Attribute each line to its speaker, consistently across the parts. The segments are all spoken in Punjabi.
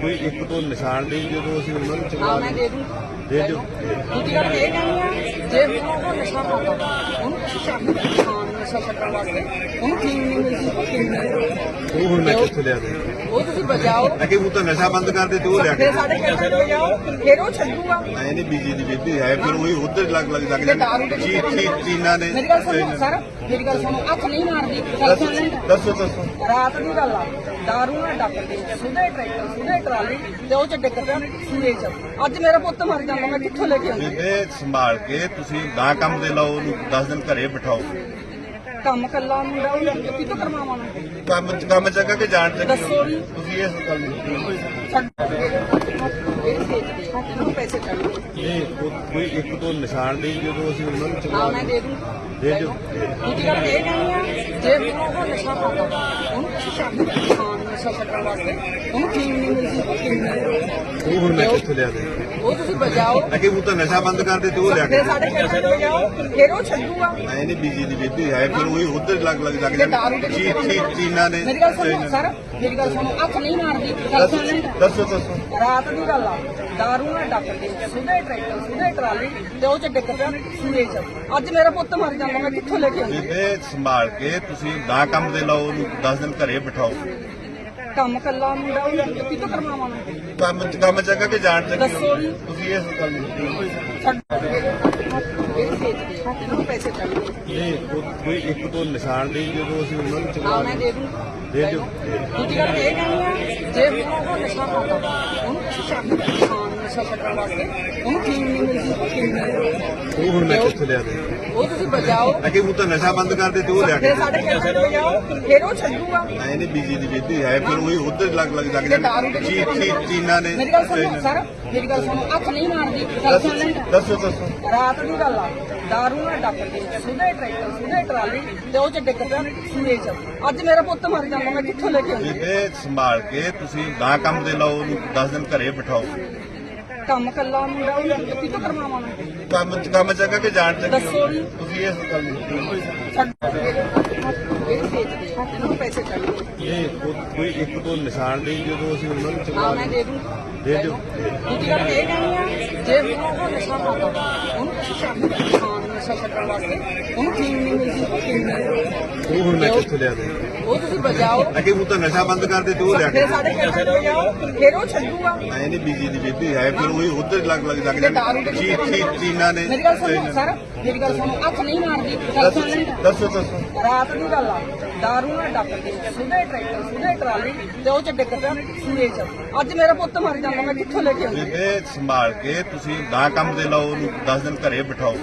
Speaker 1: ਕੋਈ ਇੱਕ ਤੋਂ ਨਿਸ਼ਾਨਦੇਹੀ ਜਦੋਂ ਅਸੀਂ ਉਹਨਾਂ ਨੂੰ ਚਲਾ
Speaker 2: ਮੈਂ ਦੇ ਦੂੰ
Speaker 1: ਦੇ ਦਿਓ।
Speaker 2: ਦੂਜੀ ਗੱਲ ਇਹ ਕਹਿੰਦੀ ਆ ਜੇ ਉਹ ਨਸ਼ਾ ਕਰਦਾ ਉਹਨੂੰ ਤੁਸੀਂ ਚਾਹੀਦਾ ਹਾਂ ਨਸ਼ਾ ਛੱਡਣ ਵਾਸਤੇ ਉਹਨੂੰ ਕੀ ਨਹੀਂ ਮਿਲਦੀ ਕੀ ਨਹੀਂ
Speaker 1: ਉਹ ਹੁਣ ਮੈਂ ਕਿੱਥੇ ਲਿਆ ਦੇ?
Speaker 2: ਉਹ ਤੁਸੀਂ ਬਚਾਓ।
Speaker 1: ਅਗੇ ਉਹ ਤਾਂ ਨਸ਼ਾ ਬੰਦ ਕਰ ਦੇ ਤੇ ਉਹ ਲਿਆ ਕੇ
Speaker 2: ਫਿਰ ਸਾਡੇ ਖੇਤਾਂ ਨੂੰ ਜਾਓ ਫਿਰ ਉਹ ਛੱਡੂਗਾ
Speaker 1: ਐ ਨਹੀਂ ਬੀਜੀ ਦੀ ਬੇਬੀ ਹੈ ਫਿਰ ਉਹੀ ਉਧਰ ਲੱਗ ਲੱਗ ਲੱਗ
Speaker 2: ਤੇ ਦਾਰੂ ਦੇ
Speaker 1: ਚੀ ਚੀ ਚੀਨਾ ਨੇ
Speaker 2: ਮੇਰੀ ਗੱਲ ਸੁਣੋ ਸਰ ਮੇਰੀ ਗੱਲ ਸੁਣੋ ਅੱਖ ਨਹੀਂ ਮਾਰਦੀ ਗੱਲ ਸੁਣ ਲੈ
Speaker 1: ਦੱਸੋ ਦੱਸੋ।
Speaker 2: ਰਾਤ ਦੀ ਗੱਲ ਆ ਦਾਰੂ ਨਾਲ ਡੱਕਦੇ ਸੁਦੇ ਟਰੈਕਟਰ ਸੁਦੇ ਟਰਾਲੀ ਤੇ ਉਹ ਚ ਡਿੱਗ ਪਿਆ ਸੂਏ ਚ। ਅੱਜ ਮੇਰਾ ਪੁੱਤ ਮਰ ਜਾਂਦਾ ਮੈਂ ਕਿੱਥੋਂ ਲੈ ਕੇ ਆਉਂਦੀ?
Speaker 1: ਬੇਬੇ ਸੰਭਾਲ ਕੇ ਤੁਸੀਂ ਨਾ ਕੰਮ ਦੇ ਲਾਓ ਉਹਨੂੰ 10 ਦਿਨ ਘਰੇ ਬਿਠਾਓ।
Speaker 2: ਕੰਮ ਕੱਲਾ ਮੁੰਡਾ ਉਹ ਕਿਤੋਂ ਕਰਵਾਵਾਂ?
Speaker 1: ਕੰਮ ਕੰਮ ਚੱਕਾ ਕੇ ਜਾਣ ਚੱਕ
Speaker 2: ਦੱਸੋ ਵੀ
Speaker 1: ਤੁਸੀਂ ਗੱਲ
Speaker 2: ਛੱਡ ਇਹ ਚਾਹੀਦੇ
Speaker 1: ਇਹ ਉਹ ਕੋਈ ਇੱਕ ਤੋਂ ਨਿਸ਼ਾਨਦੇਹੀ ਜਦੋਂ ਅਸੀਂ ਉਹਨਾਂ ਨੂੰ
Speaker 2: ਹਾਂ
Speaker 1: ਚਲਾ
Speaker 2: ਮੈਂ ਦੇ ਦੂੰ
Speaker 1: ਦੇ ਦਿਓ।
Speaker 2: ਦੂਜੀ ਗੱਲ ਇਹ ਕਹਿੰਦੀ ਆ ਜੇ ਉਹ ਨਸ਼ਾ ਕਰਦਾ ਉਹਨੂੰ ਤੁਸੀਂ ਹਾਂ। ਨਸ਼ਾ ਛੱਡਣ ਵਾਸਤੇ। ਉਹਨੂੰ ਕੀ ਨਹੀਂ ਮਿਲਦੀ ਕੀ ਨਹੀਂ
Speaker 1: ਉਹ ਹੁਣ ਮੈਂ ਕਿੱਥੇ ਲਿਆ ਦੇ?
Speaker 2: ਉਹ ਤੁਸੀਂ ਬਚਾਓ।
Speaker 1: ਅਗੇ ਉਹ ਤਾਂ ਨਸ਼ਾ ਬੰਦ ਕਰ ਦੇ ਤੇ ਉਹ ਲਿਆ ਕੇ
Speaker 2: ਸਾਡੇ ਖੇਤਾਂ ਨੂੰ ਜਾਓ ਫਿਰ ਉਹ ਛੱਡੂਗਾ।
Speaker 1: ਐ ਨਹੀਂ ਬੀਜੀ ਦੀ ਬੇਬੀ ਹੈ ਫਿਰ ਉਹੀ ਉਧਰ ਲੱਗ ਲੱਗ
Speaker 2: ਦਾਰੂ ਦੇ
Speaker 1: ਚੀ ਚੀ ਚੀਨਾ ਨੇ
Speaker 2: ਮੇਰੀ ਗੱਲ ਸੁਣੋ ਸਰ ਮੇਰੀ ਗੱਲ ਸੁਣੋ ਅੱਖ ਨਹੀਂ ਮਾਰਦੀ ਗੱਲ ਸੁਣ।
Speaker 1: ਦੱਸੋ ਦੱਸੋ।
Speaker 2: ਰਾਤ ਦੀ ਗੱਲ ਆ ਦਾਰੂ ਨਾਲ ਡੱਕਦੇ ਸੁਦੇ ਟਰੈਕਟਰ ਸੁਦੇ ਟਰਾਲੀ ਤੇ ਉਹ ਚ ਡਿੱਗ ਪਿਆ ਸੂਏ ਚ। ਅੱਜ ਮੇਰਾ ਪੁੱਤ ਮਰ ਜਾਂਦਾ ਮੈਂ ਕਿੱਥੋਂ ਲੈ ਕੇ ਆਉਂਦੀ
Speaker 1: ਬੇਬੇ ਸੰਭਾਲ ਕੇ ਤੁਸੀਂ ਨਾ ਕੰਮ ਦੇ ਲਾਓ ਉਹਨੂੰ 10 ਦਿਨ ਘਰੇ ਬਿਠਾਓ।
Speaker 2: ਕੰਮ ਕੱਲਾ ਮੁੰਡਾ ਉਹ ਕਿਤੋਂ ਕਰਵਾਵਾਂ?
Speaker 1: ਕੰਮ ਕੰਮ ਚੱਕਾ ਕੇ ਜਾਣ
Speaker 2: ਦੱਸੋ ਵੀ
Speaker 1: ਤੁਸੀਂ ਗੱਲ
Speaker 2: ਇਹ ਭੇਜਦੇ ਆ ਇਹਨੂੰ ਪੈਸੇ ਚਾਹੀਦੇ
Speaker 1: ਇਹ ਉਹ ਕੋਈ ਇੱਕ ਤੋਂ ਨਿਸ਼ਾਨਦੇਹੀ ਜਦੋਂ ਅਸੀਂ ਉਹਨਾਂ ਨੂੰ
Speaker 2: ਹਾਂ
Speaker 1: ਚਲਾ
Speaker 2: ਮੈਂ ਦੇ ਦੂੰ
Speaker 1: ਦੇ ਦਿਓ।
Speaker 2: ਦੂਜੀ ਗੱਲ ਇਹ ਕਹਿੰਦੀ ਆ ਜੇ ਉਹ ਨਸ਼ਾ ਕਰਦਾ ਉਹਨੂੰ ਚਾਹੀਦਾ ਹਾਂ ਨਸ਼ਾ ਛੱਡਣ ਵਾਸਤੇ ਉਹਨੂੰ ਕੀ ਨਹੀਂ ਮਿਲਦੀ ਕੀ ਨਹੀਂ
Speaker 1: ਉਹ ਹੁਣ ਮੈਂ ਕਿੱਥੇ ਲਿਆ ਦੇ?
Speaker 2: ਉਹ ਤੁਸੀਂ ਬਚਾਓ।
Speaker 1: ਅਗੇ ਉਹ ਤਾਂ ਨਸ਼ਾ ਬੰਦ ਕਰ ਦੇ ਤੇ ਉਹ ਲਿਆ ਕੇ
Speaker 2: ਸਾਡੇ ਖੇਤਾਂ ਨੂੰ ਜਾਓ ਫਿਰ ਉਹ ਛੱਡੂਗਾ।
Speaker 1: ਐ ਨਹੀਂ ਬੀਜੀ ਦੀ ਬੇਬੀ ਹੈ ਫਿਰ ਉਹੀ ਉਧਰ ਲੱਗ ਲੱਗ
Speaker 2: ਦੇ
Speaker 1: ਚੀ ਚੀ ਚੀਨਾ ਨੇ
Speaker 2: ਮੇਰੀ ਗੱਲ ਸੁਣੋ ਸਰ ਮੇਰੀ ਗੱਲ ਸੁਣੋ ਅੱਖ ਨਹੀਂ ਮਾਰਦੀ ਗੱਲ ਸੁਣ ਲੈ
Speaker 1: ਦੱਸੋ ਦੱਸੋ।
Speaker 2: ਰਾਤ ਦੀ ਗੱਲ ਆ ਦਾਰੂ ਨਾਲ ਡੱਕਦੇ ਸੁਦੇ ਟਰੈਕਟਰ ਸੁਦੇ ਟਰਾਲੀ ਤੇ ਉਹ ਚ ਡਿੱਗ ਪਿਆ ਸੂਏ ਚ। ਅੱਜ ਮੇਰਾ ਪੁੱਤ ਮਰ ਜਾਂਦਾ ਮੈਂ ਕਿੱਥੋਂ ਲੈ ਕੇ ਆਉਂਦੀ?
Speaker 1: ਬੇਬੇ ਸੰਭਾਲ ਕੇ ਤੁਸੀਂ ਨਾ ਕੰਮ ਦੇ ਲਾਓ ਉਹਨੂੰ 10 ਦਿਨ ਘਰੇ ਬਿਠਾਓ।
Speaker 2: ਕੰਮ ਕੱਲਾ ਮੁੰਡਾ ਉਹ ਕਿਤੋਂ ਕਰਵਾਵਾਂ? ਮੈਂ
Speaker 1: ਕੰਮ ਕੰਮ ਚੱਕਾ ਕੇ ਜਾਣ
Speaker 2: ਦੱਸੋ ਵੀ
Speaker 1: ਤੁਸੀਂ ਇਸ ਗੱਲ ਨੂੰ
Speaker 2: ਛੱਡ ਇਹ ਭੇਜਦੇ ਆ ਇਹਨੂੰ ਪੈਸੇ ਚਾਹੀਦੇ
Speaker 1: ਇਹ ਉਹ ਕੋਈ ਇੱਕ ਤੋਂ ਨਿਸ਼ਾਨਦੇਹੀ ਜਦੋਂ ਅਸੀਂ ਉਹਨਾਂ ਨੂੰ
Speaker 2: ਹਾਂ
Speaker 1: ਚਲਾ
Speaker 2: ਮੈਂ ਦੇ ਦੂੰ
Speaker 1: ਦੇ ਦਿਓ।
Speaker 2: ਦੂਜੀ ਗੱਲ ਇਹ ਕਹਿੰਦੀ ਆ ਜੇ ਉਹ ਨਸ਼ਾ ਕਰਦਾ ਉਹਨੂੰ ਤੁਸੀਂ ਚਾਹੀਦਾ ਹਾਂ ਨਸ਼ਾ ਛੱਡਣ ਵਾਸਤੇ ਉਹਨੂੰ ਕੀ ਨਹੀਂ ਮਿਲਦੀ ਕੀ ਨਹੀਂ
Speaker 1: ਉਹ ਹੁਣ ਮੈਂ ਕਿੱਥੇ ਲਿਆ ਦੇ
Speaker 2: ਉਹ ਤੁਸੀਂ ਬਚਾਓ।
Speaker 1: ਅਗੇ ਉਹ ਤਾਂ ਨਸ਼ਾ ਬੰਦ ਕਰ ਦੇ ਤੇ ਉਹ ਲਿਆ ਕੇ
Speaker 2: ਫਿਰ ਸਾਡੇ ਖੇਤਾਂ ਨੂੰ ਜਾਓ ਫਿਰ ਉਹ ਛੱਡੂਗਾ।
Speaker 1: ਐ ਨਹੀਂ ਬੀਜੀ ਦੀ ਬੇਬੀ ਹੈ ਫਿਰ ਉਹੀ ਉਧਰ ਲੱਗ ਲੱਗ ਲੱਗ
Speaker 2: ਤੇ ਦਾਰੂ ਦੇ
Speaker 1: ਚੀ ਚੀ ਚੀਨਾ ਨੇ
Speaker 2: ਮੇਰੀ ਗੱਲ ਸੁਣੋ ਸਰ ਮੇਰੀ ਗੱਲ ਸੁਣੋ ਅੱਖ ਨਹੀਂ ਮਾਰਦੀ ਗੱਲ ਸੁਣ ਲੈ
Speaker 1: ਦੱਸੋ ਦੱਸੋ।
Speaker 2: ਰਾਤ ਦੀ ਗੱਲ ਆ ਦਾਰੂ ਨਾਲ ਡੱਕਦੇ ਸੁਦੇ ਟਰੈਕਟਰ ਸੁਦੇ ਟਰਾਲੀ ਤੇ ਉਹ ਚ ਡਿੱਗ ਪਿਆ ਸੂਏ ਚ। ਅੱਜ ਮੇਰਾ ਪੁੱਤ ਮਰ ਜਾਂਦਾ ਮੈਂ ਕਿੱਥੋਂ ਲੈ ਕੇ ਆਉਂਦੀ?
Speaker 1: ਬੇਬੇ ਸੰਭਾਲ ਕੇ ਤੁਸੀਂ ਨਾ ਕੰਮ ਦੇ ਲਾਓ ਉਹਨੂੰ 10 ਦਿਨ ਘਰੇ ਬਿਠਾਓ।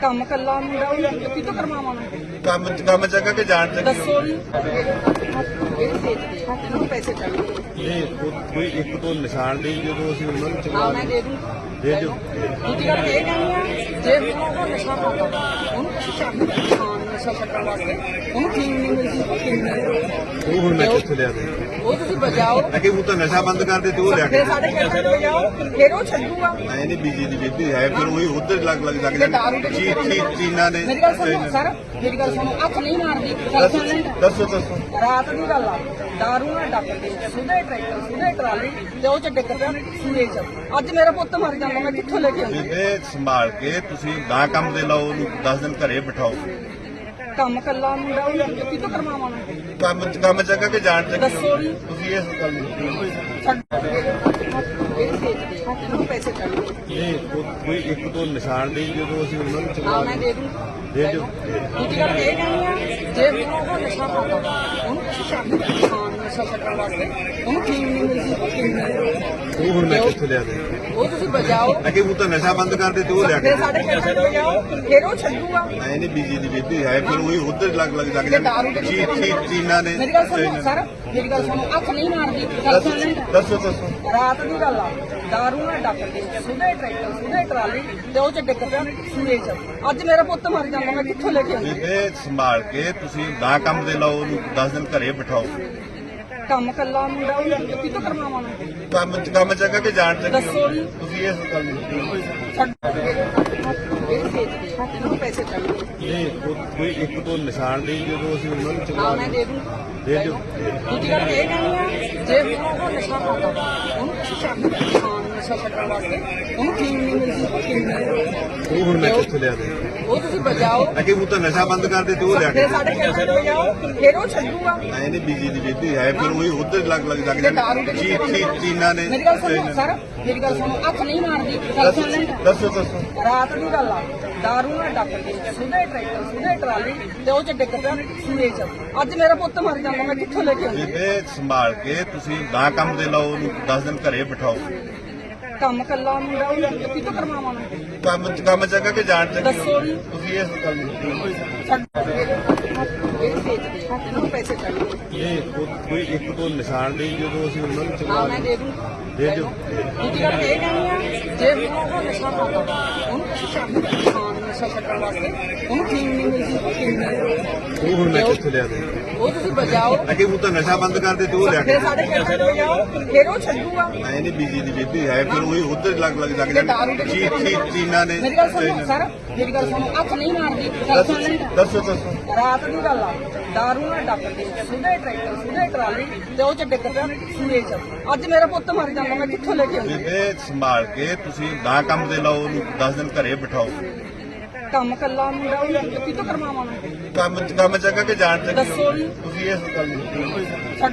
Speaker 2: ਕੰਮ ਕੱਲਾ ਮੁੰਡਾ ਉਹ ਕਿਤੋਂ ਕਰਵਾਵਾਂ ਮੈਂ
Speaker 1: ਕੰਮ ਕੰਮ ਚੱਕਾ ਕੇ ਜਾਣ ਚੱਕ
Speaker 2: ਦੱਸੋ ਵੀ ਇਹ ਭੇਜਦੇ ਆ ਇਹਨੂੰ ਪੈਸੇ ਚਾਹੀਦੇ।
Speaker 1: ਇਹ ਉਹ ਕੋਈ ਇੱਕ ਤੋਂ ਨਿਸ਼ਾਨਦੇਹੀ ਜਦੋਂ ਅਸੀਂ ਉਹਨਾਂ ਨੂੰ
Speaker 2: ਹਾਂ
Speaker 1: ਚਲਾ
Speaker 2: ਮੈਂ ਦੇ ਦੂੰ।
Speaker 1: ਦੇ ਦਿਓ।
Speaker 2: ਦੂਜੀ ਗੱਲ ਇਹ ਕਹਿੰਦੀ ਆ ਜੇ ਉਹ ਨਸ਼ਾ ਕਰਦਾ ਉਹਨੂੰ ਤੁਸੀਂ ਚਾਹੀਦਾ ਹਾਂ ਨਸ਼ਾ ਛੱਡਣ ਵਾਸਤੇ। ਉਹਨੂੰ ਕੀ ਨਹੀਂ ਮਿਲਦੀ ਕੀ ਨਹੀਂ
Speaker 1: ਉਹ ਹੁਣ ਮੈਂ ਕਿੱਥੇ ਲਿਆ ਦੇ?
Speaker 2: ਉਹ ਤੁਸੀਂ ਬਚਾਓ।
Speaker 1: ਅਗੇ ਉਹ ਤਾਂ ਨਸ਼ਾ ਬੰਦ ਕਰ ਦੇ ਤੇ ਉਹ ਲਿਆ ਕੇ
Speaker 2: ਫਿਰ ਸਾਡੇ ਨੂੰ ਜਾਓ ਫਿਰ ਉਹ ਛੱਡੂਗਾ
Speaker 1: ਐ ਨਹੀਂ ਬੀਜੀ ਦੀ ਬੇਬੀ ਹੈ ਫਿਰ ਉਹੀ ਉਧਰ ਲੱਗ ਲੱਗ ਲੱਗ
Speaker 2: ਤੇ ਦਾਰੂ ਦੇ
Speaker 1: ਚੀ ਚੀ ਚੀਨਾ ਨੇ
Speaker 2: ਮੇਰੀ ਗੱਲ ਸੁਣੋ ਸਰ ਮੇਰੀ ਗੱਲ ਸੁਣੋ ਅੱਖ ਨਹੀਂ ਮਾਰਦੀ
Speaker 1: ਦੱਸੋ ਦੱਸੋ
Speaker 2: ਰਾਤ ਦੀ ਗੱਲ ਆ ਦਾਰੂ ਨਾਲ ਡੱਕਦੇ ਸੁਦੇ ਟਰੈਕਟਰ ਸੁਦੇ ਟਰਾਲੀ ਤੇ ਉਹ ਚ ਡਿੱਗ ਪਿਆ ਸੂਏ ਚ ਅੱਜ ਮੇਰਾ ਪੁੱਤ ਮਰ ਜਾਂਦਾ ਮੈਂ ਕਿੱਥੋਂ ਲੈ ਕੇ ਆਉਂਦੀ?
Speaker 1: ਸੰਭਾਲ ਕੇ ਤੁਸੀਂ ਨਾ ਕੰਮ ਦੇ ਲਾਓ ਉਹਨੂੰ 10 ਦਿਨ ਘਰੇ ਬਿਠਾਓ।
Speaker 2: ਕੰਮ ਕੱਲਾ ਮੁੰਡਾ ਉਹ ਕਿਤੋਂ ਕਰਵਾਵਾਂ?
Speaker 1: ਕੰਮ ਕੰਮ ਚੱਕਾ ਕੇ ਜਾਣ ਚੱਕ
Speaker 2: ਦੱਸੋ ਵੀ
Speaker 1: ਤੁਸੀਂ ਇਸ ਗੱਲ ਨੂੰ
Speaker 2: ਛੱਡ ਇਹ ਪੈਸੇ
Speaker 1: ਇਹ ਕੋਈ ਇੱਕ ਤੋਂ ਨਿਸ਼ਾਨਦੇਹੀ ਜਦੋਂ ਅਸੀਂ ਉਹਨਾਂ ਨੂੰ
Speaker 2: ਹਾਂ
Speaker 1: ਚਲਾ
Speaker 2: ਮੈਂ ਦੇ ਦੂੰ
Speaker 1: ਦੇ ਦਿਓ।
Speaker 2: ਦੂਜੀ ਗੱਲ ਇਹ ਕਹਿੰਦੀ ਆ ਜੇ ਉਹ ਨਸ਼ਾ ਕਰਦਾ ਉਹਨੂੰ ਤੁਸੀਂ ਚਾਹੀਦਾ ਹਾਂ ਨਸ਼ਾ ਛੱਡਣ ਵਾਸਤੇ। ਉਹਨੂੰ ਕੀ ਨਹੀਂ ਮਿਲਦੀ ਕੀ ਨਹੀਂ
Speaker 1: ਉਹ ਹੁਣ ਮੈਂ ਕਿੱਥੇ ਲਿਆ ਦੇ?
Speaker 2: ਉਹ ਤੁਸੀਂ ਬਚਾਓ।
Speaker 1: ਅਗੇ ਉਹ ਤਾਂ ਨਸ਼ਾ ਬੰਦ ਕਰ ਦੇ ਤੇ ਉਹ ਲਿਆ ਕੇ
Speaker 2: ਸਾਡੇ ਖੇਤਾਂ ਨੂੰ ਜਾਓ ਫਿਰ ਉਹ ਛੱਡੂਗਾ।
Speaker 1: ਐ ਨਹੀਂ ਬੀਜੀ ਦੀ ਬੇਬੀ ਹੈ ਫਿਰ ਉਹੀ ਉਧਰ ਲੱਗ ਲੱਗ
Speaker 2: ਦਾਰੂ ਦੇ
Speaker 1: ਚੀ ਚੀ ਚੀਨਾ ਨੇ
Speaker 2: ਮੇਰੀ ਗੱਲ ਸੁਣੋ ਸਰ ਮੇਰੀ ਗੱਲ ਸੁਣੋ ਅੱਖ ਨਹੀਂ ਮਾਰਦੀ ਗੱਲ ਸੁਣ। ਲੈ
Speaker 1: ਦੱਸੋ ਦੱਸੋ।
Speaker 2: ਰਾਤ ਦੀ ਗੱਲ ਆ ਦਾਰੂ ਨਾਲ ਡੱਕਦੇ ਸੁਦੇ ਟਰੈਕਟਰ ਸੁਦੇ ਟਰਾਲੀ ਤੇ ਉਹ ਚ ਡਿੱਗ ਪਿਆ ਸੂਏ ਚ। ਅੱਜ ਮੇਰਾ ਪੁੱਤ ਮਰ ਜਾਂਦਾ ਮੈਂ ਕਿੱਥੋਂ ਲੈ ਕੇ ਆਉਂਦੀ?
Speaker 1: ਬੇਬੇ ਸੰਭਾਲ ਕੇ ਤੁਸੀਂ ਨਾ ਕੰਮ ਦੇ ਲਾਓ ਉਹਨੂੰ 10 ਦਿਨ ਘਰੇ ਬਿਠਾਓ।
Speaker 2: ਕੰਮ ਕੱਲਾ ਮੁੰਡਾ ਉਹ ਕਿਤੋਂ ਕਰਵਾਵਾਂ ਮੈਂ?
Speaker 1: ਕੰਮ ਕੰਮ ਚੱਕਾ ਕੇ ਜਾਣ
Speaker 2: ਦੱਸੋ ਵੀ
Speaker 1: ਤੁਸੀਂ ਇਸ ਗੱਲ ਨੂੰ
Speaker 2: ਛੱਡ ਇਹ ਭੇਜਦੇ ਆ ਇਹਨੂੰ ਪੈਸੇ ਚਾਹੀਦੇ।
Speaker 1: ਇਹ ਉਹ ਕੋਈ ਇੱਕ ਤੋਂ ਨਿਸ਼ਾਨਦੇਹੀ ਜਦੋਂ ਅਸੀਂ ਉਹਨਾਂ ਨੂੰ
Speaker 2: ਹਾਂ
Speaker 1: ਚੁਕਾ
Speaker 2: ਮੈਂ ਦੇ ਦੂੰ
Speaker 1: ਦੇ ਦਿਓ।
Speaker 2: ਦੂਜੀ ਗੱਲ ਇਹ ਕਹਿੰਦੀ ਆ ਜੇ ਹੁਣ ਉਹ ਨਸ਼ਾ ਕਰਦਾ ਉਹਨੂੰ ਤੁਸੀਂ ਛੱਡ ਹਾਂ ਨਸ਼ਾ ਛੱਡਣ ਵਾਸਤੇ। ਉਹਨੂੰ ਟੀਮ ਨਹੀਂ ਮਿਲਦੀ ਉਹ ਨਹੀਂ
Speaker 1: ਹੁਣ ਮੈਂ ਕਿੱਥੇ ਲਿਆ ਦੇ?
Speaker 2: ਉਹ ਤੁਸੀਂ ਬਜਾਓ
Speaker 1: ਅੱਗੇ ਉਹ ਤਾਂ ਨਸ਼ਾ ਬੰਦ ਕਰਦੇ ਤੇ ਉਹ ਲਿਆ ਕੇ
Speaker 2: ਫਿਰ ਸਾਡੇ ਖੇਤਾਂ ਚ ਜਾਓ ਫਿਰ ਉਹ ਛੱਡੂਗਾ
Speaker 1: ਐ ਨਹੀਂ ਬੀਜੀ ਦੀ ਬੇਟੀ ਹੈ ਫਿਰ ਉਹੀ ਉਧਰ ਲੱਗ ਲੱਗ ਲੱਗ
Speaker 2: ਤੇ ਦਾਰੂ ਦੇ
Speaker 1: ਚੀ ਚੀ ਚੀਨਾ ਨੇ
Speaker 2: ਮੇਰੀ ਗੱਲ ਸੁਣੋ ਸਰ ਮੇਰੀ ਗੱਲ ਸੁਣੋ ਅੱਖ ਨਹੀਂ ਮਾਰਦੀ ਗੱਲ ਸੁਣ ਲੈਣ
Speaker 1: ਦੱਸੋ ਦੱਸੋ।
Speaker 2: ਰਾਤ ਦੀ ਗੱਲ ਆ ਦਾਰੂ ਨਾਲ ਡੱਕ ਕੇ ਸਿੱਧੇ ਟਰੈਕਟਰ ਸਿੱਧੇ ਟਰਾਲੀ ਤੇ ਉਹ ਚ ਡਿੱਗ ਪਿਆ ਸੂਏ ਚ। ਅੱਜ ਮੇਰਾ ਪੁੱਤ ਮਰ ਜਾਂਦਾ ਮੈਂ ਕਿੱਥੋਂ ਲੈ ਕੇ ਆਉਂਦੀ?
Speaker 1: ਬੇਬੇ ਸੰਭਾਲ ਕੇ ਤੁਸੀਂ ਨਾ ਕੰਮ ਦੇ ਲਾਓ ਉਹਨੂੰ 10 ਦਿਨ ਘਰੇ ਬਿਠਾਓ।
Speaker 2: ਕੰਮ ਕੱਲਾ ਮੁੰਡਾ ਉਹ ਕਿੱਥੋਂ ਕਰਵਾਵਾਂ ਮੈਂ?
Speaker 1: ਕੰਮ ਕੰਮ ਚੰਗਾ ਕਿ ਜਾਣ ਚੰਗਾ
Speaker 2: ਦੱਸੋ ਵੀ
Speaker 1: ਤੁਸੀਂ ਇਸ ਗੱਲ ਨੂੰ
Speaker 2: ਛੱਡ ਇਹ ਵੇਚਦੇ ਆ ਇਹਨਾਂ ਨੂੰ ਪੈਸੇ ਚਾਹੀਦੇ।
Speaker 1: ਇਹ ਉਹ- ਕੋਈ ਇੱਕ ਤੋਂ ਨਿਸ਼ਾਨਦੇਹੀ ਜਦੋਂ ਅਸੀਂ ਉਹਨਾਂ ਨੂੰ
Speaker 2: ਹਾਂ
Speaker 1: ਚੁਕਾ
Speaker 2: ਮੈਂ ਦੇ ਦੂੰ।
Speaker 1: ਦੇ ਦਿਓ।
Speaker 2: ਦੂਜੀ ਗੱਲ ਇਹ ਕਹਿੰਦੀ ਆ ਜੇ ਹੁਣ ਉਹ ਨਸ਼ਾ ਕਰਦਾ ਉਹਨੂੰ ਤੁਸੀਂ ਛੱਡ ਹਾਂ ਨਸ਼ਾ ਛੱਡਣ ਵਾਸਤੇ ਉਹਨੂੰ ਟੀਮ ਨਹੀਂ ਮਿਲਦੀ ਉਹ ਟੀਮ ਨਹੀਂ
Speaker 1: ਉਹ ਹੁਣ ਮੈਂ ਕਿੱਥੇ ਲਿਆ ਦੇ
Speaker 2: ਉਹ ਤੁਸੀਂ ਬਜਾਓ
Speaker 1: ਅੱਗੇ ਉਹ ਤਾਂ ਨਸ਼ਾ ਬੰਦ ਕਰਦੇ ਤੇ ਉਹ ਲਿਆ ਕੇ
Speaker 2: ਫਿਰ ਸਾਡੇ ਖੇਤਾਂ ਚ ਜਾਓ ਫਿਰ ਉਹ ਛੱਡੂਗਾ
Speaker 1: ਐ ਨਹੀਂ ਬੀਜੀ ਦੀ ਬੇਟੀ ਹੈ ਫਿਰ ਉਹੀ ਉਧਰ ਲੱਗ ਲੱਗ ਲੱਗ
Speaker 2: ਤੇ ਦਾਰੂ ਦੇ
Speaker 1: ਚੀ ਚੀ ਚੀਨਾ ਨੇ
Speaker 2: ਮੇਰੀ ਗੱਲ ਸੁਣੋ ਸਰ ਮੇਰੀ ਗੱਲ ਸੁਣੋ ਅੱਖ ਨਹੀਂ ਮਾਰਦੀ ਗੱਲ ਸੁਣ ਲੈਣ
Speaker 1: ਦੱਸੋ ਦੱਸੋ।
Speaker 2: ਰਾਤ ਦੀ ਗੱਲ ਆ ਦਾਰੂ ਨਾਲ ਡੱਕ ਕੇ ਸਿੱਧੇ ਟਰੈਕਟਰ ਸਿੱਧੇ ਟਰਾਲੀ ਤੇ ਉਹ ਚ ਡਿੱਗ ਪਿਆ ਸੂਏ ਚ। ਅੱਜ ਮੇਰਾ ਪੁੱਤ ਮਰ ਜਾਂਦਾ ਮੈਂ ਕਿੱਥੋਂ ਲੈ ਕੇ ਆਉਂਦੀ?
Speaker 1: ਬੇਬੇ ਸੰਭਾਲ ਕੇ ਤੁਸੀਂ ਨਾ ਕੰਮ ਦੇ ਲਾਓ ਉਹਨੂੰ 10 ਦਿਨ ਘਰੇ ਬਿਠਾਓ।
Speaker 2: ਕੰਮ ਕੱਲਾ ਮੁੰਡਾ ਉਹ ਕਿੱਥੋਂ ਕਰਵਾਵਾਂ ਮੈਂ
Speaker 1: ਕੰਮ ਕੰਮ ਚੰਗਾ ਕਿ ਜਾਣ ਚੰਗਾ
Speaker 2: ਦੱਸੋ
Speaker 1: ਤੁਸੀਂ ਇਸ ਗੱਲ ਨੂੰ।